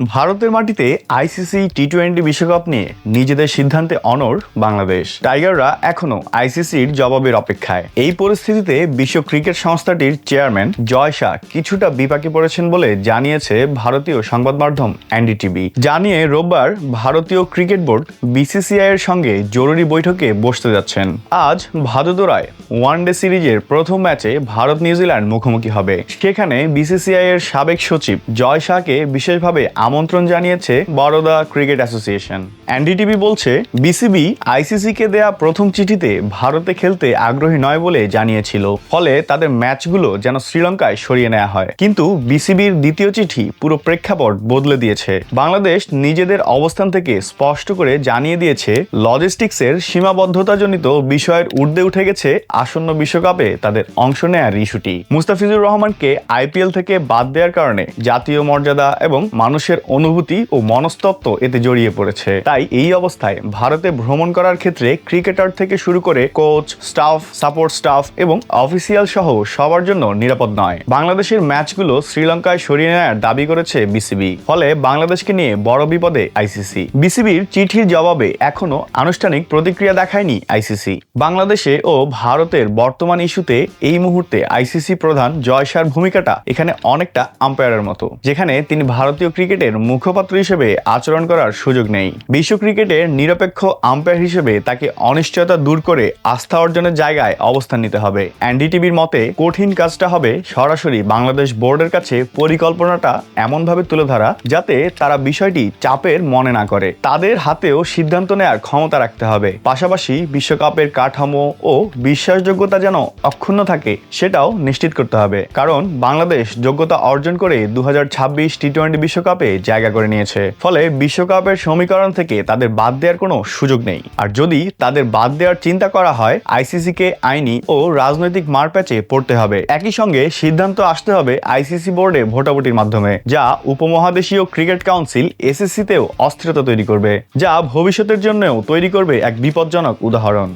ভারতের মাটিতে ICC T twenty বিশ্বকাপ নিয়ে নিজেদের সিদ্ধান্তে অনর বাংলাদেশ। টাইগাররা এখনও আইসিসির জবাবের অপেক্ষায়। এই পরিস্থিতিতে বিশ্ব ক্রিকেট সংস্থাটির চেয়ারম্যান জয় শাহ কিছুটা বিপাকে পড়েছেন বলে জানিয়েছে ভারতীয় সংবাদ মাধ্যম এনডিটিভি জানিয়ে রোববার ভারতীয় ক্রিকেট বোর্ড বিসিসিআই এর সঙ্গে জরুরি বৈঠকে বসতে যাচ্ছেন। আজ ভাদোদরায় ওয়ানডে সিরিজের প্রথম ম্যাচে ভারত নিউজিল্যান্ড মুখোমুখি হবে। সেখানে বিসিসিআই এর সাবেক সচিব জয় শাহকে বিশেষভাবে আমন্ত্রণ জানিয়েছে বরোদা ক্রিকেট অ্যাসোসিয়েশন। এনডিটিভি বলছে, বিসিবি আইসিসি কে দেয়া প্রথম চিঠিতে ভারতে খেলতে আগ্রহী নয় বলে জানিয়েছিল। ফলে তাদের ম্যাচগুলো যেন শ্রীলঙ্কায় সরিয়ে নেওয়া হয়। কিন্তু বিসিবির দ্বিতীয় চিঠি পুরো প্রেক্ষাপট বদলে দিয়েছে। বাংলাদেশ নিজেদের অবস্থান থেকে স্পষ্ট করে জানিয়ে দিয়েছে, লজিস্টিক্সের সীমাবদ্ধতাজনিত বিষয়ের ঊর্ধ্বে উঠে গেছে আসন্ন বিশ্বকাপে তাদের অংশ নেয়ার ইস্যুটি। মুস্তাফিজুর রহমানকে আইপিএল থেকে বাদ দেওয়ার কারণে জাতীয় মর্যাদা এবং মানুষের অনুভূতি ও মনস্তত্ত্ব এতে জড়িয়ে পড়েছে। তাই এই অবস্থায় ভারতে ভ্রমণ করার ক্ষেত্রে ক্রিকেটার থেকে শুরু করে কোচ, স্টাফ, সাপোর্ট স্টাফ এবং অফিসিয়াল সহ সবার জন্য নিরাপদ নয়। বাংলাদেশের ম্যাচগুলো শ্রীলঙ্কায় সরিয়ে নেওয়ার দাবি করেছে বিসিবি। ফলে বাংলাদেশকে নিয়ে বড় বিপদে আইসিসি। বিসিবির চিঠির জবাবে এখনও আনুষ্ঠানিক প্রতিক্রিয়া দেখায়নি আইসিসি। বাংলাদেশে ও ভারতের বর্তমান ইস্যুতে এই মুহূর্তে আইসিসি প্রধান জয়সার ভূমিকাটা এখানে অনেকটা আম্পায়ারের মতো। যেখানে তিনি ভারতীয় ক্রিকেটের মুখপাত্র হিসেবে আচরণ করার সুযোগ নেই। বিশ্ব ক্রিকেটের নিরপেক্ষ আম্পায়ার হিসেবে তাকে অনিশ্চয়তা দূর করে আস্থা অর্জনের জায়গায় অবস্থান নিতে হবে। এনডিটিভির মতে, কঠিন কাজটা হবে সরাসরি বাংলাদেশ বোর্ডের কাছে পরিকল্পনাটা এমনভাবে তুলে ধরা যাতে তারা বিষয়টি চাপের মনে না করে। তাদের হাতেও সিদ্ধান্ত নেওয়ার ক্ষমতা রাখতে হবে। পাশাপাশি বিশ্বকাপের কাঠামো ও বিশ্বাসযোগ্যতা যেন অক্ষুণ্ণ থাকে, সেটাও নিশ্চিত করতে হবে। কারণ বাংলাদেশ যোগ্যতা অর্জন করে দু টি টোয়েন্টি বিশ্বকাপে জায়গা করে নিয়েছে। ফলে বিশ্বকাপের সমীকরণ থেকে তাদের বাদ দেওয়ার কোনো সুযোগ নেই। আর যদি তাদের বাদ দেওয়ার চিন্তা করা হয় আইসিসি কে আইনি ও রাজনৈতিক মারপ্যাচে পড়তে হবে। একই সঙ্গে সিদ্ধান্ত আসতে হবে আইসিসি বোর্ডে ভোটাভুটির মাধ্যমে, যা উপমহাদেশীয় ক্রিকেট কাউন্সিল এসএসসিতেও অস্থিরতা তৈরি করবে, যা ভবিষ্যতের জন্যও তৈরি করবে এক বিপজ্জনক উদাহরণ।